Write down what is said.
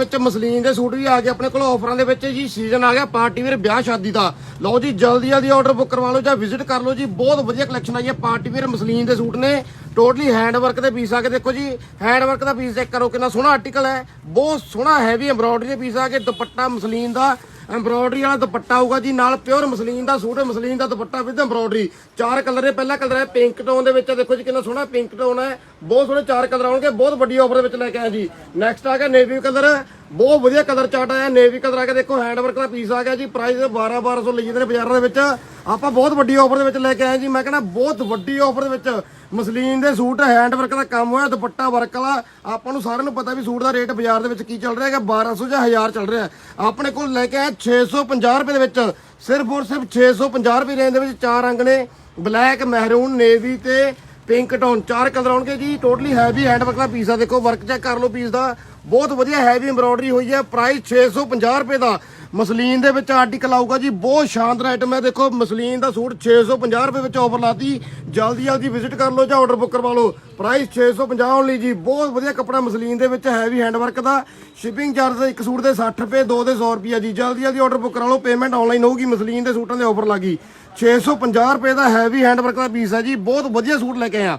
ਵਿੱਚ ਮਸਲੀਨ ਦੇ ਸੂਟ ਵੀ ਆ ਗਏ ਆਪਣੇ ਕੋਲ ਆਫਰਾਂ ਦੇ ਵਿੱਚ ਜੀ ਸੀਜ਼ਨ ਆ ਗਿਆ, ਪਾਰਟੀ ਵੇਅਰ ਵਿਆਹ ਸ਼ਾਦੀ ਦਾ। ਲਓ ਜੀ, ਜਲਦੀ ਜਲਦੀ ਆਰਡਰ ਬੁੱਕ ਕਰਵਾ ਲਓ ਜਾਂ ਵਿਜ਼ਿਟ ਕਰ ਲਓ ਜੀ, ਬਹੁਤ ਵਧੀਆ ਕਲੈਕਸ਼ਨ ਆਈ ਹੈ ਪਾਰਟੀ ਵੇਅਰ ਮਸਲੀਨ ਦੇ ਸੂਟ ਨੇ। ਟੋਟਲੀ ਹੈਂਡ ਵਰਕ ਦੇ ਪੀਸ ਆ ਕੇ ਦੇਖੋ ਜੀ ਹੈਂਡ ਵਰਕ ਦਾ ਪੀਸ ਚੈੱਕ ਕਰੋ ਕਿੰਨਾ ਸੋਹਣਾ ਆਰਟੀਕਲ ਹੈ, ਬਹੁਤ ਸੋਹਣਾ ਹੈਵੀ ਐਮਬ੍ਰੋਇਡਰੀ ਦੇ ਪੀਸ ਆ ਕੇ ਦੁਪੱਟਾ ਮਸਲੀਨ ਦਾ ਐਮਬ੍ਰੋਇਡਰੀ ਵਾਲਾ ਦੁਪੱਟਾ ਆਊਗਾ ਜੀ, ਨਾਲ ਪਿਓਰ ਮਸਲੀਨ ਦਾ ਸੂਟ ਹੈ, ਮਸਲੀਨ ਦਾ ਦੁਪੱਟਾ ਵਿਦ ਐਮਬ੍ਰੋਇਡਰੀ ਚਾਰ ਕਲਰ ਦੇ ਪਹਿਲਾ ਕਲਰ ਹੈ ਪਿੰਕ ਟੋਨ ਦੇ ਵਿੱਚ ਦੇਖੋ ਜੀ ਕਿੰਨਾ ਸੋਹਣਾ ਪਿੰਕ ਟੋਨ ਹੈ। ਬਹੁਤ ਸੋਹਣੇ ਚਾਰ ਕਲਰ ਆਉਣਗੇ, ਬਹੁਤ ਵੱਡੀ ਆਫਰ ਦੇ ਵਿੱਚ ਲੈ ਕੇ ਆਏ ਜੀ। ਨੈਕਸਟ ਆ ਗਿਆ ਨੇਵੀ ਕਲਰ ਬਹੁਤ ਵਧੀਆ ਕਲਰ ਚਾਟ ਆਇਆ ਨੇਵੀ ਕਲਰ ਆ ਕੇ ਦੇਖੋ ਹੈਂਡ ਵਰਕ ਦਾ ਪੀਸ ਆ ਗਿਆ ਜੀ ਪ੍ਰਾਈਸ 12 1200 ਲਈ ਜਾਂਦੇ ਨੇ ਬਾਜ਼ਾਰਾਂ ਦੇ ਵਿੱਚ। ਆਪਾਂ ਬਹੁਤ ਵੱਡੀ ਆਫਰ ਦੇ ਵਿੱਚ ਲੈ ਕੇ ਆਏ ਜੀ, ਮੈਂ ਕਹਿੰਦਾ ਬਹੁਤ ਵੱਡੀ ਆਫਰ ਦੇ ਵਿੱਚ ਮਸਲੀਨ ਦੇ ਸੂਟ ਹੈਂਡ ਵਰਕ ਦਾ ਕੰਮ ਹੋਇਆ, ਦੁਪੱਟਾ ਵਰਕ ਵਾਲਾ। ਆਪਾਂ ਨੂੰ ਸਾਰਿਆਂ ਨੂੰ ਪਤਾ ਵੀ ਸੂਟ ਦਾ ਰੇਟ ਬਾਜ਼ਾਰ ਦੇ ਵਿੱਚ ਕੀ ਚੱਲ ਰਿਹਾ ਹੈਗਾ 1200 ਜਾਂ 1000 ਚੱਲ ਰਿਹਾ। ਆਪਣੇ ਕੋਲ ਲੈ ਕੇ ਆਏ 650 ਰੁਪਏ ਦੇ ਵਿੱਚ, ਸਿਰਫ ਔਰ ਸਿਰਫ 650 ਰੁਪਏ ਰੇਂਜ ਦੇ ਵਿੱਚ ਚਾਰ ਰੰਗ ਨੇ ਬਲੈਕ ਮਹਿਰੂਨ ਨੇਵੀ ਤੇ ਪਿੰਕ ਟੋਨ ਚਾਰ ਕਲਰ ਆਉਣਗੇ ਜੀ ਟੋਟਲੀ ਹੈਵੀ ਹੈਂਡ ਵਰਕ ਦਾ ਪੀਸ ਆ, ਦੇਖੋ ਵਰਕ ਚੈੱਕ ਕਰ ਲਓ ਪੀਸ ਦਾ। ਬਹੁਤ ਵਧੀਆ ਹੈਵੀ ਐਮਬ੍ਰੋਇਡਰੀ ਹੋਈ ਹੈ। ਪ੍ਰਾਈਸ 650 ਰੁਪਏ ਦਾ। ਮਸਲੀਨ ਦੇ ਵਿੱਚ ਆਰਟੀਕਲ ਆਊਗਾ ਜੀ। ਬਹੁਤ ਸ਼ਾਨਦਾਰ ਆਈਟਮ ਹੈ। ਦੇਖੋ, ਮਸਲੀਨ ਦਾ ਸੂਟ 650 ਰੁਪਏ ਵਿੱਚ ਆਫਰ ਲਾਤੀ। ਜਲਦੀ ਜਲਦੀ ਵਿਜ਼ਿਟ ਕਰ ਲਓ ਜਾਂ ਆਰਡਰ ਬੁੱਕ ਕਰਵਾ ਲਓ। ਪ੍ਰਾਈਸ 650 ਓਨਲੀ ਜੀ। ਬਹੁਤ ਵਧੀਆ ਕੱਪੜਾ ਮਸਲੀਨ ਦੇ ਵਿੱਚ ਹੈਵੀ ਹੈਂਡਵਰਕ ਦਾ। ਸ਼ਿਪਿੰਗ ਚਾਰਜ ਇੱਕ ਸੂਟ ਦੇ 60 ਰੁਪਏ, ਦੋ ਦੇ 100 ਰੁਪਏ ਜੀ। ਜਲਦੀ ਜਲਦੀ ਆਰਡਰ ਬੁੱਕ ਕਰਾ ਲਓ। ਪੇਮੈਂਟ ਆਨਲਾਈਨ ਹੋਊਗੀ। ਮਸਲੀਨ ਦੇ ਸੂਟਾਂ ਦੇ ਆਫਰ ਲੱਗੀ 650 ਰੁਪਏ ਦਾ ਹੈਵੀ ਹੈਂਡਵਰਕ ਦਾ ਪੀਸ ਹੈ ਜੀ। ਬਹੁਤ ਵਧੀਆ ਸੂਟ ਲੈ ਕੇ ਆਇਆ